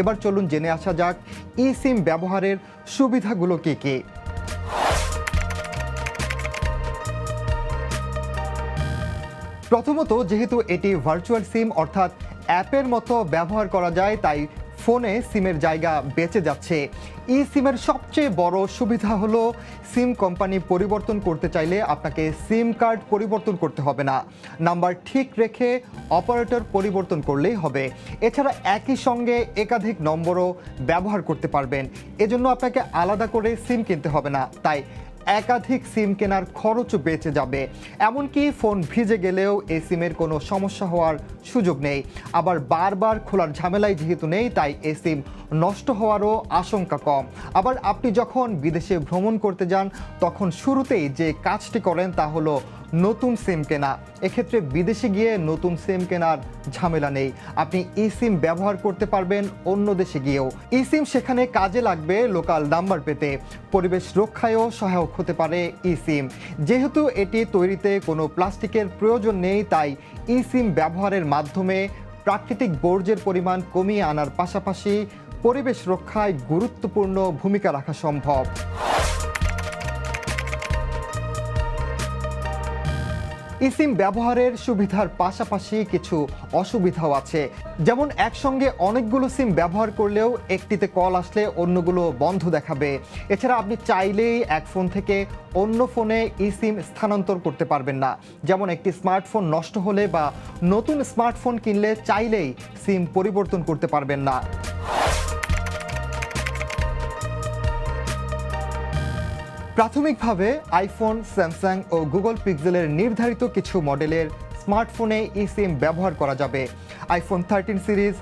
এবার চলুন জেনে আসা যাক ই সিম ব্যবহারের সুবিধাগুলো কী কী। প্রথমত, যেহেতু এটি ভার্চুয়াল সিম অর্থাৎ অ্যাপের মতো ব্যবহার করা যায়, তাই ফোনে সিমের জায়গা বেঁচে যাচ্ছে। ই সিমের সবচেয়ে বড় সুবিধা হলো সিম কোম্পানি পরিবর্তন করতে চাইলে আপনাকে সিম কার্ড পরিবর্তন করতে হবে না। নাম্বার ঠিক রেখে অপারেটর পরিবর্তন করলেই হবে। এছাড়া একই সঙ্গে একাধিক নম্বরও ব্যবহার করতে পারবেন। এজন্য আপনাকে আলাদা করে সিম কিনতে হবে না। তাই একাধিক সিম কেনার খরচ বেঁচে যাবে। এমনকি ফোন ভিজে গেলেও এই সিমের কোনো সমস্যা হওয়ার সুযোগ নেই। আবার বারবার খোলার ঝামেলায় যেহেতু নেই, তাই এই সিম নষ্ট হওয়ারও আশঙ্কা কম। আবার আপনি যখন বিদেশে ভ্রমণ করতে যান, তখন শুরুতেই যে কাজটি করেন তা হলো নতুন সিম কেনা। এক্ষেত্রে বিদেশে গিয়ে নতুন সিম কেনার ঝামেলা নেই। আপনি ই সিম ব্যবহার করতে পারবেন অন্য দেশে গিয়েও। ই সিম সেখানে কাজে লাগবে লোকাল নাম্বার পেতে। পরিবেশ রক্ষায়ও সহায়ক হতে পারে ই সিম যেহেতু এটি তৈরিতে কোনো প্লাস্টিকের প্রয়োজন নেই, তাই ই সিম ব্যবহারের মাধ্যমে প্রাকৃতিক বর্জ্যের পরিমাণ কমিয়ে আনার পাশাপাশি পরিবেশ রক্ষায় গুরুত্বপূর্ণ ভূমিকা রাখা সম্ভব। ইসিম ব্যবহারের সুবিধার পাশাপাশি কিছু অসুবিধাও আছে। যেমন একসঙ্গে অনেকগুলো সিম ব্যবহার করলেও একটিতে কল আসলে অন্যগুলো বন্ধ দেখাবে। এছাড়া আপনি চাইলেই এক ফোন থেকে অন্য ফোনে ই সিম স্থানান্তর করতে পারবেন না। যেমন একটি স্মার্টফোন নষ্ট হলে বা নতুন স্মার্টফোন কিনলে চাইলেই সিম পরিবর্তন করতে পারবেন না। প্রাথমিকভাবে আইফোন স্যামসাং ও গুগল পিক্সেলের নির্ধারিত কিছু মডেলের স্মার্টফোনে ই সিম ব্যবহার করা যাবে। IPhone thirteen series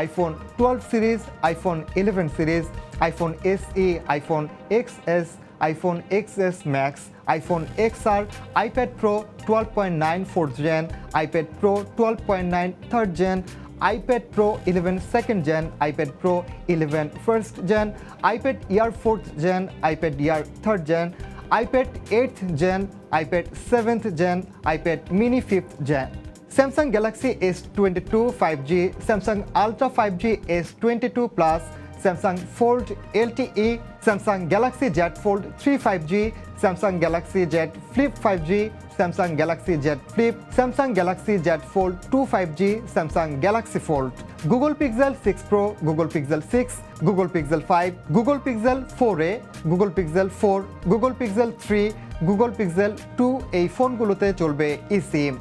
iPhone twelve series iPhone eleven series iPhone S E iPhone X S iPhone X S Max iPhone X R iPad Pro twelve point nine fourth gen iPad Pro twelve point nine third gen iPad Pro 11 second gen, iPad Pro 11 first gen, iPad Air 4th gen, iPad Air 3rd gen, iPad 8th gen, iPad 7th gen, iPad mini 5th gen. Samsung Galaxy S22 5G, Samsung Ultra 5G S22 Plus, Samsung Fold LTE, Samsung Galaxy Z Fold 3 5G, Samsung Galaxy Z Flip 5G, Samsung Galaxy Z Flip, Samsung Galaxy Z Fold 2 5G, Samsung Galaxy Fold, Google Pixel 6 Pro, Google Pixel 6, Google Pixel 5, Google Pixel 4a, Google Pixel 4, Google Pixel 3, Google Pixel 2 এই ফোনগুলোতে চলবে eSIM